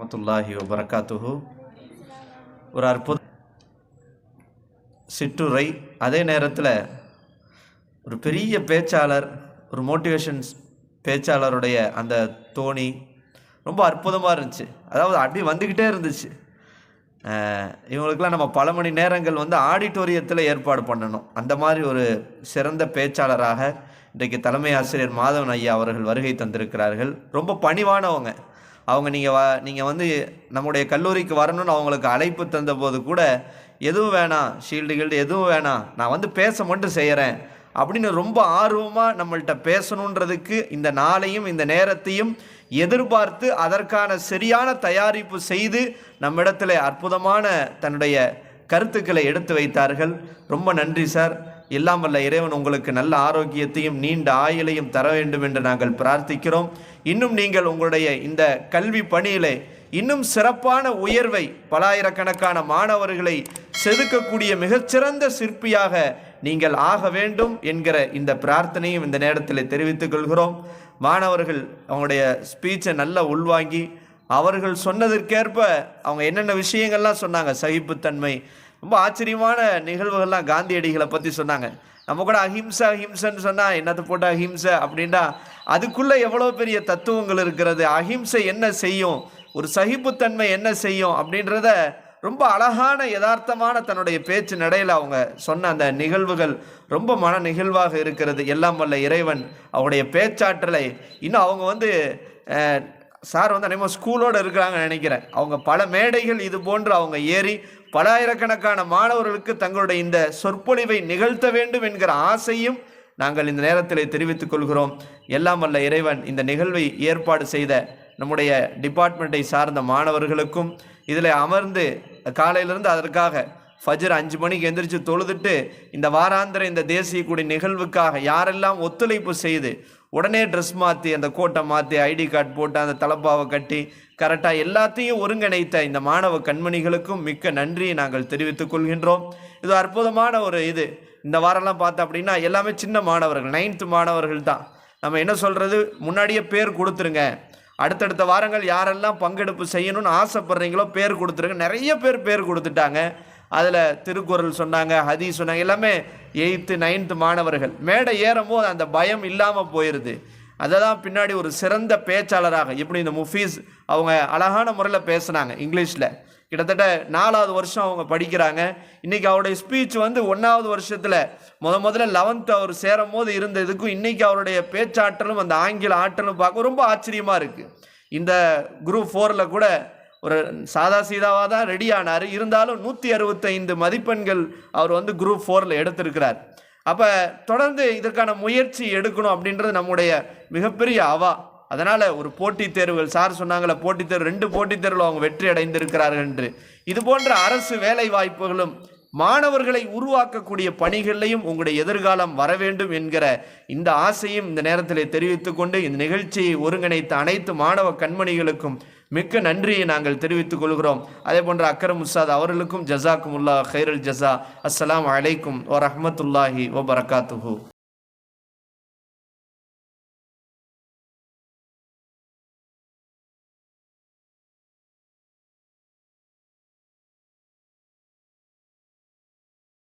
ரஹமத்துல்லாஹி வபரகாத்துஹு. ஒரு அற்புத சிற்றுரை. அதே நேரத்தில் ஒரு பெரிய பேச்சாளர் ஒரு மோட்டிவேஷன்ஸ் பேச்சாளருடைய அந்த தோணி ரொம்ப அற்புதமாக இருந்துச்சு. அதாவது அப்படி வந்துக்கிட்டே இருந்துச்சு. இவங்களுக்கெல்லாம் நம்ம பல மணி நேரங்கள் வந்து ஆடிட்டோரியத்தில் ஏற்பாடு பண்ணணும். அந்த மாதிரி ஒரு சிறந்த பேச்சாளராக இன்றைக்கு தலைமை ஆசிரியர் மாதவன் ஐயா அவர்கள் வருகை தந்திருக்கிறார்கள். ரொம்ப பணிவானவங்க. அவங்க நீங்கள் வ நீங்கள் வந்து நம்முடைய கல்லூரிக்கு வரணும்னு அவங்களுக்கு அழைப்பு தந்தபோது கூட எதுவும் வேணாம் ஷீல்டு கீல்டு எதுவும் வேணாம் நான் வந்து பேச மட்டும் செய்கிறேன் அப்படின்னு ரொம்ப ஆர்வமாக நம்மள்ட்ட பேசணுன்றதுக்கு இந்த நாளையும் இந்த நேரத்தையும் எதிர்பார்த்து அதற்கான சரியான தயாரிப்பு செய்து நம்மிடத்தில் அற்புதமான தன்னுடைய கருத்துக்களை எடுத்து வைத்தார்கள். ரொம்ப நன்றி சார். எல்லாம் வல்ல இறைவன் உங்களுக்கு நல்ல ஆரோக்கியத்தையும் நீண்ட ஆயுளையும் தர வேண்டும் என்று நாங்கள் பிரார்த்திக்கிறோம். இன்னும் நீங்கள் உங்களுடைய இந்த கல்வி பணியிலே இன்னும் சிறப்பான உயர்வை பலாயிரக்கணக்கான மாணவர்களை செதுக்கக்கூடிய மிகச்சிறந்த சிற்பியாக நீங்கள் ஆக வேண்டும் என்கிற இந்த பிரார்த்தனையும் இந்த நேரத்தில் தெரிவித்துக் கொள்கிறோம். மாணவர்கள் அவங்களுடைய ஸ்பீச்சை நல்லா உள்வாங்கி அவர்கள் சொன்னதற்கேற்ப அவங்க என்னென்ன விஷயங்கள்லாம் சொன்னாங்க சகிப்புத்தன்மை ரொம்ப ஆச்சரியமான நிகழ்வுகள்லாம் காந்தியடிகளை பற்றி சொன்னாங்க. நம்ம கூட அஹிம்சை அஹிம்சைன்னு சொன்னால் என்னத்தை போட்டால் அஹிம்சை அப்படின்னா அதுக்குள்ளே எவ்வளோ பெரிய தத்துவங்கள் இருக்கிறது? அஹிம்சை என்ன செய்யும்? ஒரு சகிப்புத்தன்மை என்ன செய்யும்? அப்படின்றத ரொம்ப அழகான யதார்த்தமான தன்னுடைய பேச்சு நடையில் அவங்க சொன்ன அந்த நிகழ்வுகள் ரொம்ப மன நிகழ்வாக இருக்கிறது. எல்லாம் வல்ல இறைவன் அவருடைய பேச்சாற்றலை. இன்னும் அவங்க வந்து சார் வந்து அனைவரும் ஸ்கூலோடு இருக்கிறாங்கன்னு நினைக்கிறேன். அவங்க பல மேடைகள் இது போன்று அவங்க ஏறி பலாயிரக்கணக்கான மாணவர்களுக்கு தங்களுடைய இந்த சொற்பொழிவை நிகழ்த்த வேண்டும் என்கிற ஆசையும் நாங்கள் இந்த நேரத்தில் தெரிவித்துக் கொள்கிறோம். எல்லாம் வல்ல இறைவன் இந்த நிகழ்வை ஏற்பாடு செய்த நம்முடைய டிபார்ட்மெண்ட்டை சார்ந்த மாணவர்களுக்கும் இதில் அமர்ந்து காலையிலிருந்து அதற்காக ஃபஜர் அஞ்சு மணிக்கு எந்திரிச்சு தொழுதுட்டு இந்த வாராந்திர இந்த தேசிய கூடி நிகழ்வுக்காக யாரெல்லாம் ஒத்துழைப்பு செய்து உடனே ட்ரெஸ் மாற்றி அந்த கோட்டை மாற்றி ஐடி கார்டு போட்டு அந்த தலப்பாவை கட்டி கரெக்டாக எல்லாத்தையும் ஒருங்கிணைத்த இந்த மாணவ கண்மணிகளுக்கும் மிக்க நன்றியை நாங்கள் தெரிவித்துக் கொள்கின்றோம். இது அற்புதமான ஒரு இது. இந்த வாரம்லாம் பார்த்தோம் அப்படின்னா எல்லாமே சின்ன மாணவர்கள் நைன்த்து மாணவர்கள் தான். நம்ம என்ன சொல்கிறது முன்னாடியே பேர் கொடுத்துருங்க. அடுத்தடுத்த வாரங்கள் யாரெல்லாம் பங்கெடுப்பு செய்யணும்னு ஆசைப்படுறீங்களோ பேர் கொடுத்துருங்க. நிறைய பேர் பேர் கொடுத்துட்டாங்க. அதில் திருக்குறள் சொன்னாங்க ஹதீஸ் சொன்னாங்க எல்லாமே எயித்து நைன்த்து மாணவர்கள். மேடை ஏறும்போது அந்த பயம் இல்லாமல் போயிடுது அதை தான் பின்னாடி ஒரு சிறந்த பேச்சாளராக எப்படி இந்த முஃபீஸ் அவங்க அழகான முறையில் பேசுனாங்க இங்கிலீஷில். கிட்டத்தட்ட நாலாவது வருஷம் அவங்க படிக்கிறாங்க. இன்றைக்கி அவருடைய ஸ்பீச் வந்து ஒன்றாவது வருஷத்தில் முத முதல்ல லெவன்த்து அவர் சேரும் போது இருந்ததுக்கும் இன்றைக்கி அவருடைய பேச்சாற்றலும் அந்த ஆங்கில ஆற்றலும் பார்க்க ரொம்ப ஆச்சரியமாக இருக்குது இந்த குரூப் ஃபோரில் கூட ஒரு சாதா சீதாவாக தான் ரெடி ஆனார். இருந்தாலும் நூற்றி அறுபத்தைந்து மதிப்பெண்கள் அவர் வந்து குரூப் ஃபோரில் எடுத்திருக்கிறார். அப்போ தொடர்ந்து இதற்கான முயற்சி எடுக்கணும் அப்படின்றது நம்முடைய மிகப்பெரிய அவா. அதனால் ஒரு போட்டித் தேர்வுகள் சார் சொன்னாங்களே போட்டித் தேர்வு ரெண்டு போட்டித் தேர்வில் அவங்க வெற்றி அடைந்திருக்கிறார்கள் என்று. இது போன்ற அரசு வேலை வாய்ப்புகளும் மாணவர்களை உருவாக்கக்கூடிய பணிகளையும் உங்களுடைய எதிர்காலம் வர வேண்டும் என்கிற இந்த ஆசையும் இந்த நேரத்தில் தெரிவித்துக்கொண்டு இந்த நிகழ்ச்சியை ஒருங்கிணைத்த அனைத்து மாணவ கண்மணிகளுக்கும் மிக்க நன்றியை நாங்கள் தெரிவித்துக் கொள்கிறோம். அதே போன்ற அக்கரம் உஸ்தாத் அவர்களுக்கும் ஜசாக்கும் உல்லா ஹைரல் ஜசா அஸ்லாம் அலைக்கும் வரஹ்மத்துல்லாஹி வபரகாத்துஹு